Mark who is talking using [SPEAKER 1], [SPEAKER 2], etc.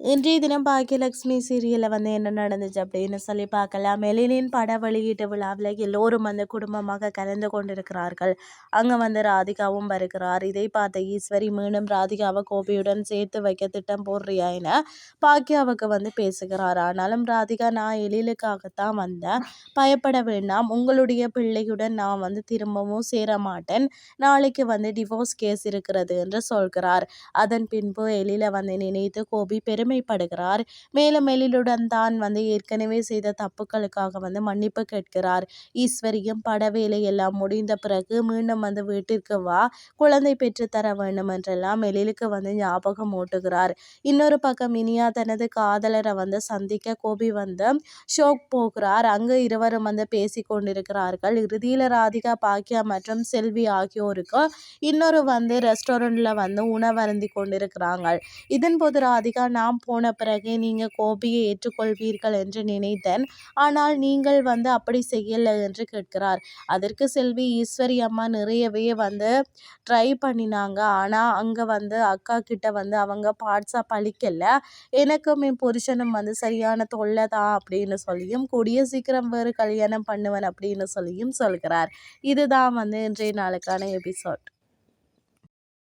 [SPEAKER 1] இன்றைய தினம் பாக்கியலட்சுமி சீரியலில் வந்து என்ன நடந்துச்சு அப்படின்னு சொல்லி பார்க்கலாம். மெலினின் பட வெளியீட்டு விழாவில் எல்லோரும் வந்து குடும்பமாக கலந்து கொண்டிருக்கிறார்கள். அங்கே வந்து ராதிகாவும் வருகிறார். இதை பார்த்த ஈஸ்வரி மீண்டும் ராதிகாவை கோபியுடன் சேர்த்து வைக்க திட்டம் போடுறியா என பாக்கியாவுக்கு வந்து பேசுகிறார். ஆனாலும் ராதிகா நான் எழிலுக்காகத்தான் வந்தேன். பயப்பட வேண்டாம். உங்களுடைய பிள்ளையுடன் நான் வந்து திரும்பவும் சேர மாட்டேன் நாளைக்கு வந்து டிவோர்ஸ் கேஸ் இருக்கிறது என்று சொல்கிறார். அதன் பின்பு எழில வந்து நினைத்து கோபி பெரும் பெருமைப்படுகிறார் மேலும் எழிலுடன் தான் வந்து ஏற்கனவே செய்த தப்புக்களுக்காக வந்து மன்னிப்பு கேட்கிறார். ஈஸ்வரியும் படவேலை எல்லாம் முடிந்த பிறகு மீண்டும் வந்து வீட்டிற்கு வா குழந்தை பெற்று தர வேண்டும் என்றெல்லாம் எழிலுக்கு வந்து ஞாபகம் ஓட்டுகிறார். இன்னொரு பக்கம் இனியா தனது காதலரை வந்து சந்திக்க கோபி வந்து ஷோக் போகிறார். அங்கு இருவரும் வந்து பேசி கொண்டிருக்கிறார்கள். இறுதியில் ராதிகா பாக்கியா மற்றும் செல்வி ஆகியோருக்கு இன்னொரு வந்து ரெஸ்டாரண்ட்ல வந்து உணவருந்தி கொண்டிருக்கிறாங்க. இதன் போது ராதிகா நாம் போன பிறகு நீங்கள் கோபியை ஏற்றுக்கொள்வீர்கள் என்று நினைத்தேன். ஆனால் நீங்கள் வந்து அப்படி செய்யலை என்று கேட்கிறார். அதற்கு செல்வி ஈஸ்வரி அம்மா நிறையவே வந்து ட்ரை பண்ணினாங்க. ஆனால் அங்கே வந்து அக்கா கிட்ட வந்து அவங்க பார்ட்ஸாக பழிக்கலை. எனக்கும் என் புருஷனும் வந்து சரியான தொல்லை தான் அப்படின்னு சொல்லியும் கூடிய சீக்கிரம் வேறு கல்யாணம் பண்ணுவேன் அப்படின்னு சொல்லியும் சொல்கிறார். இதுதான் வந்து இன்றைய நாளுக்கான எபிசோட்